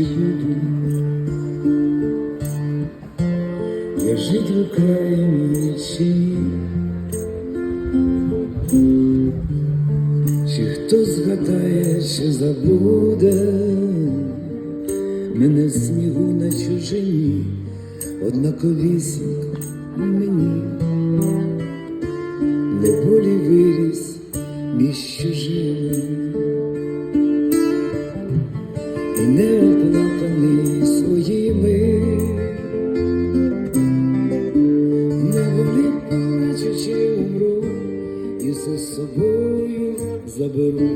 їду, я житель України сії, чи хто згадає, що забуде мене в снігу на чужині, однаковісінько мені, не болі виріс між чужими і не оплаканий своїми, не волі плачу, чи умру, і все з собою заберу.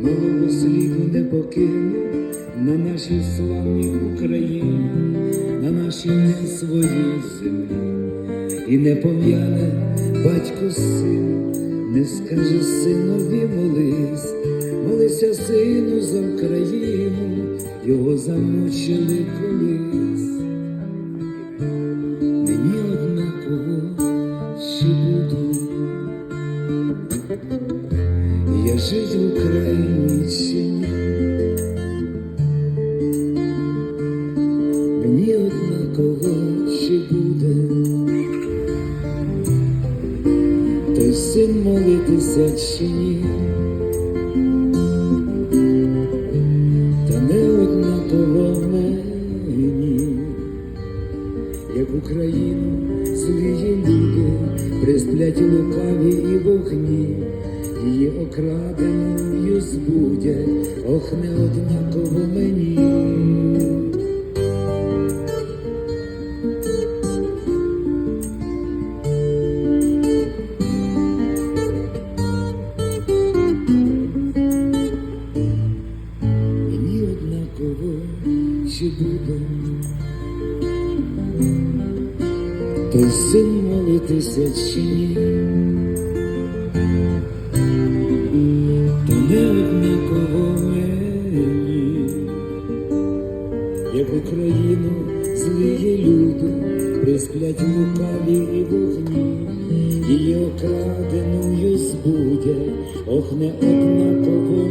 Малого сліду не покину на нашій славній Україні, на нашій своїй землі, і не пом'яне батько син, не скаже синові молись, молися сину за Україну, його замучили колись. Мені однаково ще буду. Я жить в Україні син молитися чи ні? Та не однаково мені, як Україну злії люди, присплять лукаві і вогні, її окраденою збудять, ох, не однаково. Мені буде той син молитися та не однаково мені, як Україну злії люди, присплять лукаві і вогні, її окраденою збудять, ох, не однаково